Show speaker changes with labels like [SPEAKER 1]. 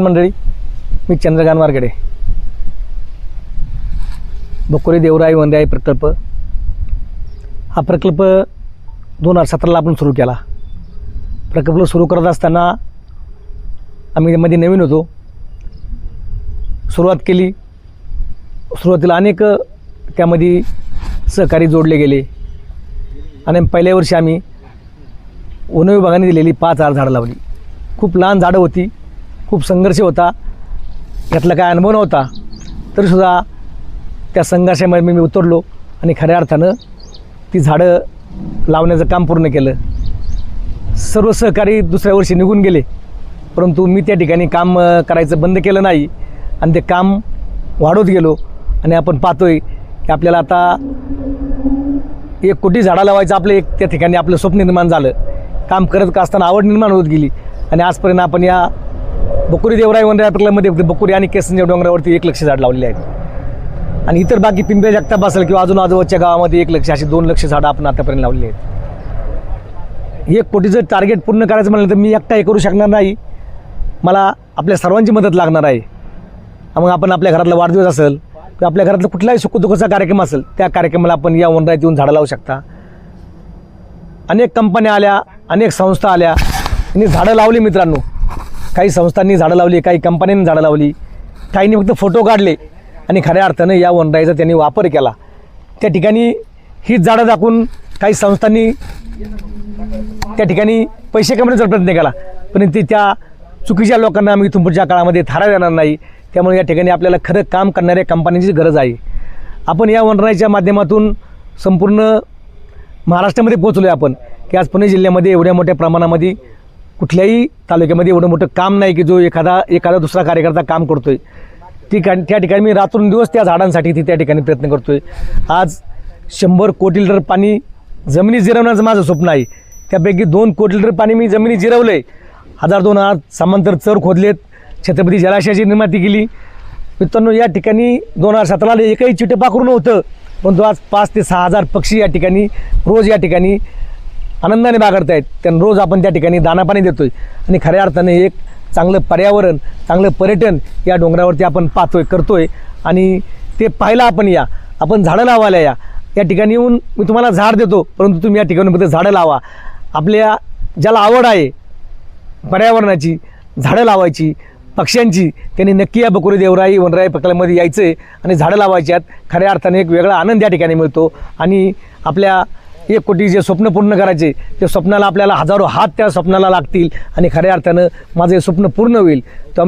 [SPEAKER 1] मंडळी मी चंद्रकांत वारगडे. बकोरी देवराई वंद्याई प्रकल्प. हा प्रकल्प दोन हजार सतराला आपण सुरू केला. प्रकल्प सुरू करत असताना आम्ही मध्ये नवीन होतो. सुरुवात केली. सुरुवातीला अनेक त्यामध्ये सहकारी जोडले गेले. आणि पहिल्या वर्षी आम्ही वन विभागाने दिलेली पाच हजार झाडं लावली. खूप लहान झाडं होती. खूप संघर्ष होता. यातला काय अनुभव नव्हता. तरीसुद्धा त्या संघर्षामध्ये मी उतरलो आणि खऱ्या अर्थानं ती झाडं लावण्याचं काम पूर्ण केलं. सर्व सहकारी दुसऱ्या वर्षी निघून गेले. परंतु मी त्या ठिकाणी काम करायचं बंद केलं नाही आणि ते काम वाढवत गेलो आणि आपण पाहतोय की आपल्याला आता एक कोटी झाडं लावायचं आपलं एक त्या ठिकाणी आपलं स्वप्न निर्माण झालं. काम करत असताना आवड निर्माण होत गेली आणि आजपर्यंत आपण या बकुरी देवराई वन प्रकल्पामध्ये फक्त बकुरी आणि केसनच्या डोंगरावरती एक लक्ष झाड लावलेले आहेत. आणि इतर बाकी पिंपळे जगताप असेल किंवा अजून आजूबाजूच्या गावामध्ये एक लक्ष अशी दोन लक्ष झाडं आपण आतापर्यंत लावलेली आहेत. एक कोटीचं टार्गेट पूर्ण करायचं म्हणलं तर मी एकटा हे करू शकणार नाही. मला आपल्या सर्वांची मदत लागणार आहे. मग आपण आपल्या घरातला वाढदिवस असेल किंवा आपल्या घरातला कुठलाही सुखदुःखाचा कार्यक्रम असेल त्या कार्यक्रमाला आपण या वनराईत येऊन झाडं लावू शकता. अनेक कंपन्या आल्या अनेक संस्था आल्या आणि झाडं लावली मित्रांनो. काही संस्थांनी झाडं लावली काही कंपन्यांनी झाडं लावली. काहींनी फक्त फोटो काढले आणि खऱ्या अर्थानं या वनराईचा त्यांनी वापर केला. त्या ठिकाणी हीच झाडं दाखवून काही संस्थांनी त्या ठिकाणी पैसे कमवण्याचा प्रयत्न केला. पण ते त्या चुकीच्या लोकांना आम्ही इथून पुढच्या काळामध्ये थारा देणार नाही. त्यामुळे या ठिकाणी आपल्याला खरं काम करणाऱ्या कंपन्यांची गरज आहे. आपण या वनराईच्या माध्यमातून संपूर्ण महाराष्ट्रामध्ये पोहोचलो आहे आपण की आज पुणे जिल्ह्यामध्ये एवढ्या मोठ्या प्रमाणामध्ये कुठल्याही तालुक्यामध्ये एवढं मोठं काम नाही की जो एखादा एखादा दुसरा कार्यकर्ता काम करतोय. ठिकाणी त्या ठिकाणी मी रात्रंदिवस त्या झाडांसाठी ती त्या ठिकाणी प्रयत्न करतोय. आज शंभर कोटी लिटर पाणी जमिनी जिरवण्याचं माझं स्वप्न आहे. त्यापैकी दोन कोटी लिटर पाणी मी जमिनी जिरवलं आहे हजार दोन हजार समांतर चर खोदलेत. छत्रपती जलाशयाची निर्माती केली. मित्रांनो या ठिकाणी दोन हजार सतराला एकही चिटे पाखरू नव्हतं. परंतु आज पाच ते सहा हजार पक्षी या ठिकाणी रोज या ठिकाणी आनंदाने बागडत आहेत त्यांना रोज आपण त्या ठिकाणी दानापाणी देतोय. आणि खऱ्या अर्थाने एक चांगलं पर्यावरण चांगलं पर्यटन या डोंगरावरती आपण पाहतोय करतोय. आणि ते पाहायला आपण या. आपण झाडं लावायला या. या ठिकाणी येऊन मी तुम्हाला झाड देतो परंतु तुम्ही या ठिकाणी फक्त झाडं लावा. आपल्या ज्याला आवड आहे पर्यावरणाची झाडं लावायची पक्ष्यांची त्यांनी नक्की या बकुरी देवराई वनराई प्रकल्पामध्ये यायचं आहे आणि झाडं लावायची आहेत खऱ्या अर्थाने एक वेगळा आनंद या ठिकाणी मिळतो. आणि आपल्या एक कोटी जे स्वप्न पूर्ण करायचे ते स्वप्नाला आपल्याला हजारो हात त्या स्वप्नाला लागतील. आणि खऱ्या अर्थानं माझं हे स्वप्न पूर्ण होईल. तर